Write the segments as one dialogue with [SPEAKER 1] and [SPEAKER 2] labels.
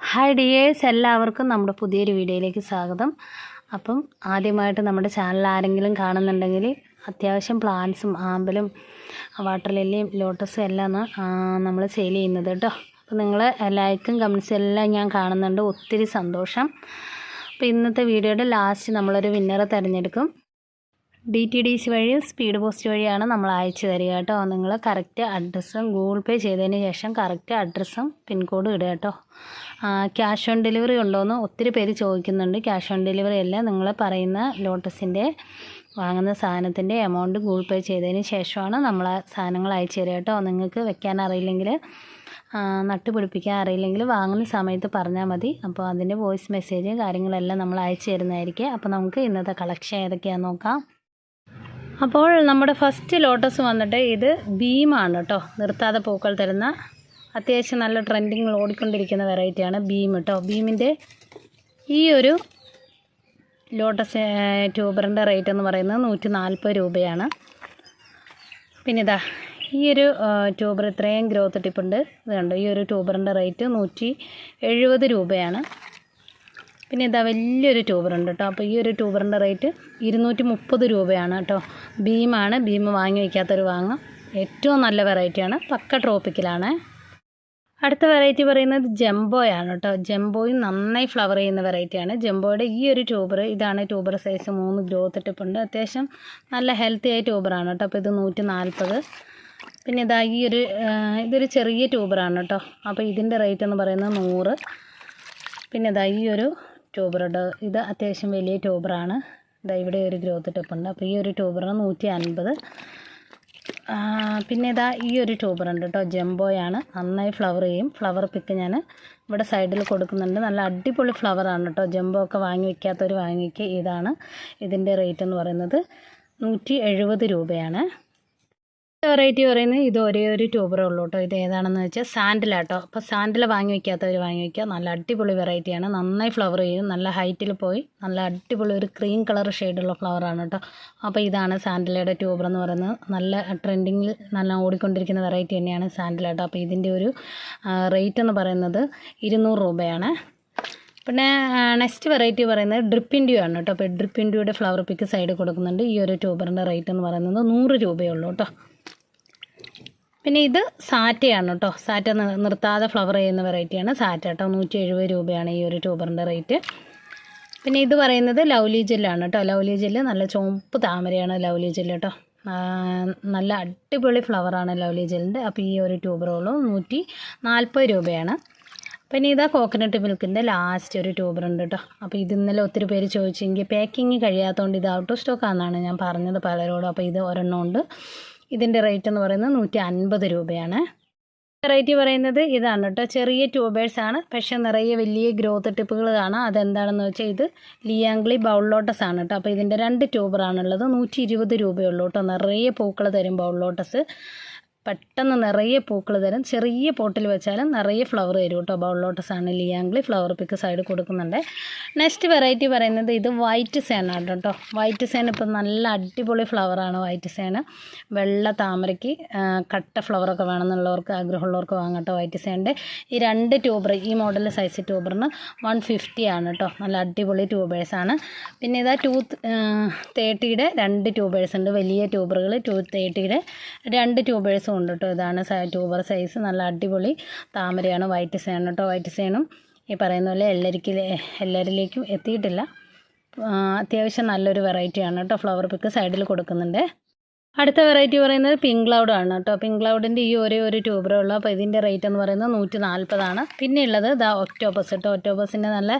[SPEAKER 1] Hi dears എല്ലാവർക്കും നമ്മുടെ പുതിയൊരു വീഡിയോയിലേക്ക് സ്വാഗതം. അപ്പം ആദ്യമായിട്ട് നമ്മുടെ ചാനൽ ആരെങ്കിലും കാണുന്നുണ്ടെങ്കിൽ അത്യാവശ്യം പ്ലാന്റ്സും ആമ്പലും വാട്ടർ ലില്ലിയും ലോട്ടസും എല്ലാം നമ്മൾ സെയിൽ ചെയ്യുന്നത് കേട്ടോ. അപ്പോൾ നിങ്ങൾ ലൈക്കും കമൻസും എല്ലാം ഞാൻ കാണുന്നുണ്ട്. ഒത്തിരി സന്തോഷം. അപ്പോൾ ഇന്നത്തെ വീഡിയോയുടെ ലാസ്റ്റ് നമ്മളൊരു വിന്നറെ തിരഞ്ഞെടുക്കും. ഡി ടി ഡി സി വഴിയും സ്പീഡ് പോസ്റ്റ് വഴിയാണ് നമ്മൾ അയച്ചു തരിക കേട്ടോ. നിങ്ങൾ കറക്റ്റ് അഡ്രസ്സും ഗൂഗിൾ പേ ചെയ്തതിന് ശേഷം കറക്റ്റ് അഡ്രസ്സും പിൻകോഡും ഇടുക കേട്ടോ. ക്യാഷ് ഓൺ ഡെലിവറി ഉണ്ടോയെന്ന് ഒത്തിരി പേര് ചോദിക്കുന്നുണ്ട്. ക്യാഷ് ഓൺ ഡെലിവറി അല്ല നിങ്ങൾ പറയുന്ന ലോട്ടസിന്റെ വാങ്ങുന്ന സാധനത്തിന്റെ എമൗണ്ട് ഗൂഗിൾ പേ ചെയ്തതിന് ശേഷമാണ് നമ്മൾ സാധനങ്ങൾ അയച്ചു തരിക കേട്ടോ. നിങ്ങൾക്ക് വെക്കാൻ അറിയില്ലെങ്കിൽ നട്ടുപിടിപ്പിക്കാൻ അറിയില്ലെങ്കിൽ വാങ്ങുന്ന സമയത്ത് പറഞ്ഞാൽ മതി. അപ്പോൾ അതിന്റെ വോയിസ് മെസ്സേജ് കാര്യങ്ങളെല്ലാം നമ്മൾ അയച്ചു തരുന്നതായിരിക്കും. അപ്പോൾ നമുക്ക് ഇന്നത്തെ കളക്ഷൻ ഏതൊക്കെയാണെന്ന് നോക്കാം. അപ്പോൾ നമ്മുടെ ഫസ്റ്റ് ലോട്ടസ് വന്നിട്ട് ഇത് ബീമാണ് കേട്ടോ നിർത്താതെ പൂക്കൾ തരുന്ന അത്യാവശ്യം നല്ല ട്രെൻഡിങ്ങിൽ ഓടിക്കൊണ്ടിരിക്കുന്ന വെറൈറ്റിയാണ് ബീം കേട്ടോ ബീമിന്റെ ഈ ഒരു ലോട്ടസ് ട്യൂബറിന്റെ റേറ്റ് എന്ന് പറയുന്നത് നൂറ്റി നാൽപ്പത് രൂപയാണ്. പിന്നെ ഇതാ ഈ ഒരു ട്യൂബർ ഇത്രയും ഗ്രോത്ത് ടിപ്പുണ്ട് ഇതുണ്ട് ഈ ഒരു ട്യൂബറിന്റെ റേറ്റ് നൂറ്റി എഴുപത് രൂപയാണ്. പിന്നെ ഇതാ വലിയൊരു ട്യൂബറുണ്ട് കേട്ടോ അപ്പോൾ ഈ ഒരു ട്യൂബറിന്റെ റേറ്റ് ഇരുന്നൂറ്റി മുപ്പത് രൂപയാണ് കേട്ടോ ഭീമാണ്. ബീം വാങ്ങി വയ്ക്കാത്തൊരു വാങ്ങാം ഏറ്റവും നല്ല വെറൈറ്റിയാണ് പക്ക ട്രോപ്പിക്കലാണ് അടുത്ത വെറൈറ്റി പറയുന്നത് ജംബോയാണ് കേട്ടോ ജംബോയും നന്നായി ഫ്ലവർ ചെയ്യുന്ന വെറൈറ്റിയാണ് ജംബോയുടെ ഈ ഒരു ട്യൂബർ ഇതാണ് ട്യൂബർ സൈസ് മൂന്ന് ഗ്രോത്ത് ടിപ്പുണ്ട് അത്യാവശ്യം നല്ല ഹെൽത്തി ആയ ട്യൂബറാണ് കേട്ടോ അപ്പോൾ ഇത് നൂറ്റി നാൽപ്പത് പിന്നെ ഇതാ ഈ ഒരു ഇതൊരു ചെറിയ ട്യൂബറാണ് കേട്ടോ അപ്പോൾ ഇതിന്റെ റേറ്റ് എന്ന് പറയുന്നത് നൂറ്. പിന്നെ ഇതാ ഈ ഒരു ട്യൂബർ ഇത് അത്യാവശ്യം വലിയ ട്യൂബറാണ് ഇതാ ഇവിടെ ഒരു ഗ്രോത്ത് ടിപ്പുണ്ട്. അപ്പോൾ ഈ ഒരു ട്യൂബറിന് നൂറ്റി അൻപത് പിന്നെ ഇതാ ഈ ഒരു ട്യൂബറുണ്ട് കേട്ടോ. ജംബോയാണ്. നന്നായി ഫ്ലവർ ചെയ്യും. ഫ്ലവർ പിക്ക് ഞാൻ ഇവിടെ സൈഡിൽ കൊടുക്കുന്നുണ്ട്. നല്ല അടിപൊളി ഫ്ലവറാണ് കേട്ടോ. ജംബോ ഒക്കെ വാങ്ങി വയ്ക്കാത്തവർ വാങ്ങി ഇതാണ് ഇതിന്റെ റേറ്റ് എന്ന് പറയുന്നത് നൂറ്റി എഴുപത് രൂപയാണ്. വെറൈറ്റി പറയുന്നത് ഇത് ഒരേ ഒരു ട്യൂബറേ ഉള്ളൂ കേട്ടോ ഇത് ഏതാണെന്ന് വെച്ചാൽ സാൻഡിലാട്ടോ അപ്പോൾ സാൻഡിൽ വാങ്ങി വയ്ക്കാത്തവർ വാങ്ങി വയ്ക്കുക നല്ല അടിപൊളി വെറൈറ്റിയാണ് നന്നായി ഫ്ലവർ ചെയ്യും. നല്ല ഹൈറ്റിൽ പോയി നല്ല അടിപൊളി ഒരു ക്രീം കളർ ഷെയ്ഡുള്ള ഫ്ലവറാണ് കേട്ടോ അപ്പോൾ ഇതാണ് സാൻഡിലയുടെ ട്യൂബർ എന്ന് പറയുന്നത്. നല്ല ട്രെൻഡിങ്ങിൽ നല്ല ഓടിക്കൊണ്ടിരിക്കുന്ന വെറൈറ്റി തന്നെയാണ് സാൻഡിലാട്ടോ അപ്പോൾ ഇതിന്റെ ഒരു റേറ്റ് എന്ന് പറയുന്നത് ഇരുന്നൂറ് രൂപയാണ്. പിന്നെ നെക്സ്റ്റ് വെറൈറ്റി പറയുന്നത് ഡ്രിപ്പ് ഇൻഡ്യൂ ആണ് കേട്ടോ അപ്പോൾ ഡ്രിപ്പ് ഇൻഡ്യൂയുടെ ഫ്ലവർ പിക്ക് സൈഡ് കൊടുക്കുന്നുണ്ട്. ഈ ഒരു ട്യൂബറിന്റെ റേറ്റ് എന്ന് പറയുന്നത് നൂറ് രൂപയുള്ളൂ കേട്ടോ പിന്നെ ഇത് സാറ്റയാണ് കേട്ടോ സാറ്റ നിർത്താതെ ഫ്ലവർ ചെയ്യുന്ന വെറൈറ്റിയാണ് സാറ്റ കേട്ടോ നൂറ്റി എഴുപത് രൂപയാണ് ഈ ഒരു ട്യൂബറിന്റെ റേറ്റ് പിന്നെ ഇത് പറയുന്നത് ലൗലി ജെല്ലാണ് കേട്ടോ ലൗലി ജെല്ല് നല്ല ചുവപ്പ് താമരയാണ് ലൗലി ജെല്ല് കേട്ടോ നല്ല അടിപൊളി ഫ്ലവറാണ് ലൗലി ജെല്ലിന്റെ അപ്പോൾ ഈ ഒരു ട്യൂബറുള്ളൂ നൂറ്റി നാൽപ്പത് രൂപയാണ്. പിന്നെ ഇതാ കോക്കനട്ട് മിൽക്കിന്റെ ലാസ്റ്റ് ഒരു ട്യൂബറുണ്ട് കേട്ടോ അപ്പോൾ ഇത് ഇന്നലെ ഒത്തിരി പേര് ചോദിച്ചെങ്കിൽ പാക്കിങ് കഴിയാത്തതുകൊണ്ട് ഇത് ഔട്ട് ഓഫ് സ്റ്റോക്ക് ആണെന്നാണ് ഞാൻ പറഞ്ഞത് പലരോടും. അപ്പോൾ ഇത് ഒരെണ്ണം ഉണ്ട്. ഇതിന്റെ റേറ്റ് എന്ന് പറയുന്നത് നൂറ്റി അൻപത് രൂപയാണ്. വെറൈറ്റി പറയുന്നത് ഇതാണ് കേട്ടോ. ചെറിയ ട്യൂബേഴ്സ് ആണ്. പക്ഷേ നിറയെ വലിയ ഗ്രോത്ത് ടിപ്പുകൾ കാണാം. അതെന്താണെന്ന് വെച്ചാൽ ഇത് ലിയാംഗ്ലി ബൗൾലോട്ടസ് ആണ് കേട്ടോ. അപ്പോൾ ഇതിന്റെ രണ്ട് ട്യൂബറാണുള്ളത്. നൂറ്റി ഇരുപത് രൂപയുള്ളൂ കേട്ടോ. നിറയെ പൂക്കൾ തരും ബൗൾ ലോട്ടസ്. പെട്ടെന്ന് നിറയെ പൂക്കൾ തരും. ചെറിയ പോട്ടിൽ വെച്ചാലും നിറയെ ഫ്ലവർ തരും കേട്ടോ. ബൗൾ ആണ് ലിയാംഗ്ലി ഫ്ലവർ പിക്ക് സൈഡ് കൊടുക്കുന്നുണ്ട്. നെക്സ്റ്റ് വെറൈറ്റി പറയുന്നത് ഇത് വൈറ്റ് സേനാണ് കേട്ടോ. വൈറ്റ് സേന ഇപ്പം നല്ല അടിപൊളി ഫ്ലവറാണ് വൈറ്റ് സേന വെള്ള താമരയ്ക്ക് കട്ട ഫ്ലവറൊക്കെ വേണമെന്നുള്ളവർക്ക് ആഗ്രഹമുള്ളവർക്ക് വാങ്ങട്ടോ വൈറ്റ് സേന്റെ ഈ രണ്ട് ട്യൂബർ ഈ മോഡൽ സൈസ് ട്യൂബറിന് വൺ ഫിഫ്റ്റി ആണ് കേട്ടോ. നല്ല അടിപൊളി ട്യൂബേഴ്സാണ് പിന്നെ ഇതാ ടൂ തേർട്ടിയുടെ രണ്ട് ട്യൂബേഴ്സ് ഉണ്ട്. വലിയ ട്യൂബറുകൾ ടൂ തേർട്ടിയുടെ രണ്ട് ട്യൂബേഴ്സും ഉണ്ട് കേട്ടോ. ഇതാണ് ട്യൂബർ സൈസ് നല്ല അടിപൊളി താമരയാണ്. വൈറ്റ് സേൺ കേട്ടോ വൈറ്റ് സേണും ഈ പറയുന്ന പോലെ എല്ലാവർക്കും എല്ലാവരിലേക്കും എത്തിയിട്ടില്ല. അത്യാവശ്യം നല്ലൊരു വെറൈറ്റിയാണ് കേട്ടോ. ഫ്ലവർ പിക്ക് സൈഡിൽ കൊടുക്കുന്നുണ്ട്. അടുത്ത വെറൈറ്റി പറയുന്നത് പിങ്ക് ക്ലൗഡ് ആണ് കേട്ടോ. പിങ്ക് ക്ലൗഡിന്റെ ഈ ഒരേ ഒരു ട്യൂബറേ ഉള്ളൂ അപ്പോൾ ഇതിന്റെ റേറ്റ് എന്ന് പറയുന്നത് നൂറ്റി നാൽപ്പതാണ് പിന്നെ ഉള്ളത് ദ ഒക്ടോബസ് കേട്ടോ. ഒക്ടോബസിന്റെ നല്ല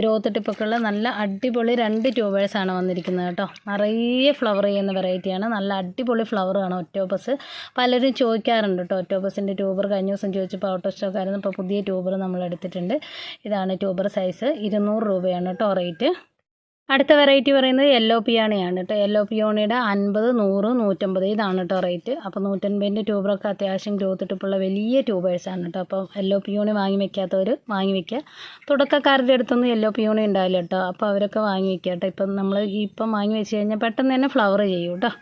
[SPEAKER 1] ഗ്രോത്ത് ടിപ്പൊക്കെ ഉള്ള നല്ല അടിപൊളി രണ്ട് ട്യൂബേഴ്സ് ആണ് വന്നിരിക്കുന്നത് കേട്ടോ. നിറയെ ഫ്ലവർ ചെയ്യുന്ന വെറൈറ്റിയാണ് നല്ല അടിപൊളി ഫ്ലവറാണ് ഒക്ടോബസ് പലരും ചോദിക്കാറുണ്ട് കേട്ടോ ഒക്ടോബസിന്റെ ട്യൂബർ കഴിഞ്ഞ ദിവസം ചോദിച്ചപ്പോൾ ഔട്ട് സ്റ്റോക്കായിരുന്നു ഇപ്പോൾ പുതിയ ട്യൂബർ നമ്മൾ എടുത്തിട്ടുണ്ട്. ഇതാണ് ട്യൂബർ സൈസ് ഇരുന്നൂറ് രൂപയാണ് കേട്ടോ റേറ്റ് അടുത്ത വെറൈറ്റി പറയുന്നത് യെല്ലോ പിയാണിയാണ് കേട്ടോ. യെല്ലോ പിയോണിയുടെ അൻപത് നൂറ് നൂറ്റമ്പത് ഇതാണ് കേട്ടോ റേറ്റ് അപ്പോൾ നൂറ്റൻപതിന്റെ ട്യൂബറൊക്കെ അത്യാവശ്യം ഗ്രോത്ത് ഇട്ടിട്ടുള്ള വലിയ ട്യൂബേഴ്സാണ് കേട്ടോ. അപ്പോൾ യെല്ലോ പിയോണി വാങ്ങി വെക്കാത്തവർ വാങ്ങി വെക്കുക തുടക്കക്കാരുടെ അടുത്തൊന്നും യെല്ലോ പിയോണി ഉണ്ടാവില്ല കേട്ടോ. അപ്പോൾ അവരൊക്കെ വാങ്ങി വെക്കുക കേട്ടോ. ഇപ്പം നമ്മൾ ഇപ്പം വാങ്ങി വെച്ച് കഴിഞ്ഞാൽ പെട്ടെന്ന് തന്നെ ഫ്ലവർ ചെയ്യും കേട്ടോ.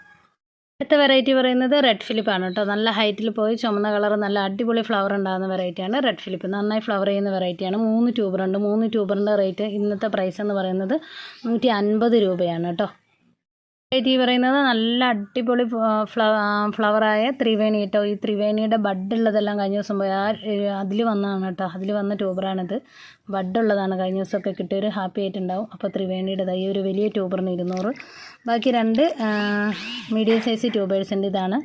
[SPEAKER 1] അടുത്ത വെറൈറ്റി പറയുന്നത് റെഡ് ഫിലിപ്പാണ് കേട്ടോ. നല്ല ഹൈറ്റിൽ പോയി ചുമന്ന കളർ നല്ല അടിപൊളി ഫ്ലവർ ഉണ്ടാകുന്ന വെറൈറ്റിയാണ് റെഡ് ഫിലിപ്പ് നന്നായി ഫ്ലവർ ചെയ്യുന്ന വെറൈറ്റിയാണ് മൂന്ന് ട്യൂബറുണ്ട് മൂന്ന് ട്യൂബറിന്റെ റേറ്റ് ഇന്നത്തെ പ്രൈസ് എന്ന് പറയുന്നത് നൂറ്റി അൻപത് രൂപയാണ് കേട്ടോ. വെറൈറ്റി പറയുന്നത് നല്ല അടിപൊളി ഫ്ലവറായ ത്രിവേണി കേട്ടോ ഈ ത്രിവേണിയുടെ ബഡുള്ളതെല്ലാം കഴിഞ്ഞ ദിവസം പോയി. ആ അതിൽ വന്നതാണ് കേട്ടോ അതിൽ വന്ന ട്യൂബറാണിത് ബഡുള്ളതാണ് കഴിഞ്ഞ ദിവസമൊക്കെ കിട്ടിയൊരു ഹാപ്പി ആയിട്ടുണ്ടാവും അപ്പോൾ ത്രിവേണിയുടെ ഈ ഒരു വലിയ ട്യൂബറിന് ഇരുന്നൂറ്. ബാക്കി രണ്ട് മീഡിയം സൈസ് ട്യൂബേഴ്സിന്റെ ഇതാണ്.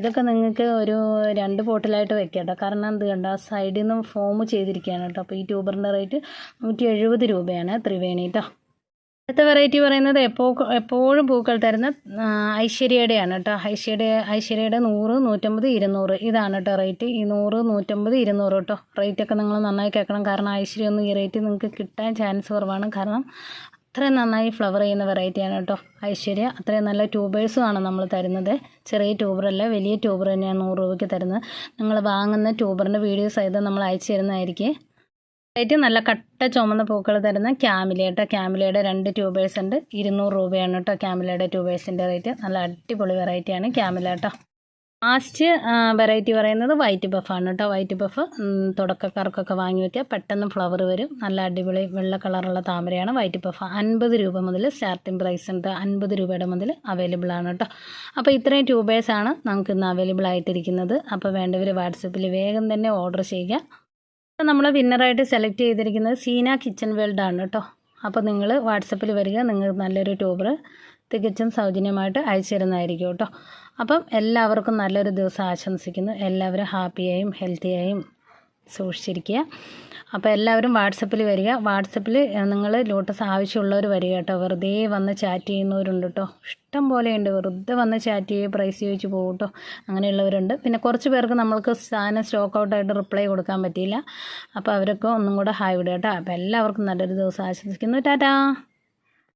[SPEAKER 1] ഇതൊക്കെ നിങ്ങൾക്ക് ഒരു രണ്ട് പോട്ടിലായിട്ട് വെക്കാം കേട്ടോ കാരണം എന്ത് കണ്ടോ? ആ സൈഡിൽ നിന്ന് ഫോം ചെയ്തിരിക്കുകയാണ് കേട്ടോ അപ്പോൾ ഈ ട്യൂബറിന്റെ റേറ്റ് നൂറ്റി രൂപയാണ് ത്രിവേണി കേട്ടോ അടുത്ത വെറൈറ്റി പറയുന്നത് എപ്പോ എപ്പോഴും പൂക്കൾ തരുന്ന ഐശ്വര്യയുടെയാണ് കേട്ടോ. ഐശ്വര്യ ഐശ്വര്യയുടെ നൂറ് നൂറ്റമ്പത് ഇരുന്നൂറ്. ഇതാണ് കേട്ടോ റേറ്റ് ഈ നൂറ് നൂറ്റമ്പത് ഇരുന്നൂറ് കേട്ടോ. റേറ്റൊക്കെ നിങ്ങൾ നന്നായി കേൾക്കണം. കാരണം ഐശ്വര്യ ഒന്നും ഈ റേറ്റ് നിങ്ങൾക്ക് കിട്ടാൻ ചാൻസ് കുറവാണ്. കാരണം അത്രയും നന്നായി ഫ്ലവർ ചെയ്യുന്ന വെറൈറ്റിയാണ് കേട്ടോ ഐശ്വര്യ. അത്രയും നല്ല ട്യൂബേഴ്സും ആണ് നമ്മൾ തരുന്നത്. ചെറിയ ട്യൂബറല്ല വലിയ ട്യൂബർ തന്നെയാണ് നൂറ് രൂപയ്ക്ക് തരുന്നത്. നിങ്ങൾ വാങ്ങുന്ന ട്യൂബറിന്റെ വീഡിയോ സഹിതം നമ്മൾ അയച്ചു തരുന്നതായിരിക്കും. റേറ്റ് നല്ല കട്ട ചുമന്ന പൂക്കൾ തരുന്ന ക്യാമില കേട്ടോ. ക്യാമിലയുടെ രണ്ട് ട്യൂബേഴ്സ് ഉണ്ട്. ഇരുന്നൂറ് രൂപയാണ് കേട്ടോ ക്യാമിലയുടെ ട്യൂബേഴ്സിന്റെ റേറ്റ് നല്ല അടിപൊളി വെറൈറ്റിയാണ് ക്യാമില കേട്ടോ. ലാസ്റ്റ് വെറൈറ്റി പറയുന്നത് വൈറ്റ് ബഫാണ് കേട്ടോ. വൈറ്റ് ബഫ് തുടക്കക്കാർക്കൊക്കെ വാങ്ങി വയ്ക്കുക പെട്ടെന്ന് ഫ്ലവർ വരും. നല്ല അടിപൊളി വെള്ള കളറുള്ള താമരയാണ് വൈറ്റ് ബഫ് അൻപത് രൂപ മുതൽ സ്റ്റാർട്ടിംഗ് പ്രൈസ് ഉണ്ട്. അൻപത് രൂപയുടെ മുതൽ അവൈലബിൾ ആണ് കേട്ടോ. അപ്പോൾ ഇത്രയും ട്യൂബേഴ്സാണ് നമുക്ക് ഇന്ന് അവൈലബിൾ ആയിട്ടിരിക്കുന്നത്. അപ്പോൾ വേണ്ടവർ വാട്സപ്പിൽ വേഗം തന്നെ ഓർഡർ ചെയ്യുക. നമ്മൾ വിന്നറായിട്ട് സെലക്ട് ചെയ്തിരിക്കുന്നത് സീന കിച്ചൺ വേൾഡ് ആണ് കേട്ടോ. അപ്പോൾ നിങ്ങൾ വാട്സപ്പിൽ വരിക നിങ്ങൾ നല്ലൊരു ട്യൂബർ തികച്ചും സൗജന്യമായിട്ട് അയച്ചു തരുന്നതായിരിക്കും കേട്ടോ. അപ്പം എല്ലാവർക്കും നല്ലൊരു ദിവസം ആശംസിക്കുന്നു. എല്ലാവരും ഹാപ്പിയായും ഹെൽത്തിയായും സൂക്ഷിച്ചിരിക്കുക. അപ്പോൾ എല്ലാവരും വാട്സപ്പിൽ വരിക. വാട്സപ്പിൽ നിങ്ങൾ ലോട്ടസ് ആവശ്യമുള്ളവർ വരിക കേട്ടോ. വെറുതെ വന്ന് ചാറ്റ് ചെയ്യുന്നവരുണ്ട് കേട്ടോ. ഇഷ്ടം പോലെയുണ്ട്. വെറുതെ വന്ന് ചാറ്റ് ചെയ്യുക പ്രൈസ് ചോദിച്ച് പോകും കേട്ടോ അങ്ങനെയുള്ളവരുണ്ട്. പിന്നെ കുറച്ച് പേർക്ക് നമ്മൾക്ക് സാധനം സ്റ്റോക്ക് ഔട്ടായിട്ട് റിപ്ലൈ കൊടുക്കാൻ പറ്റിയില്ല. അപ്പോൾ അവരൊക്കെ ഒന്നും കൂടെ ഹായ് വിടുക കേട്ടോ. അപ്പോൾ എല്ലാവർക്കും നല്ലൊരു ദിവസം ആശംസിക്കുന്നു. ടാറ്റാ!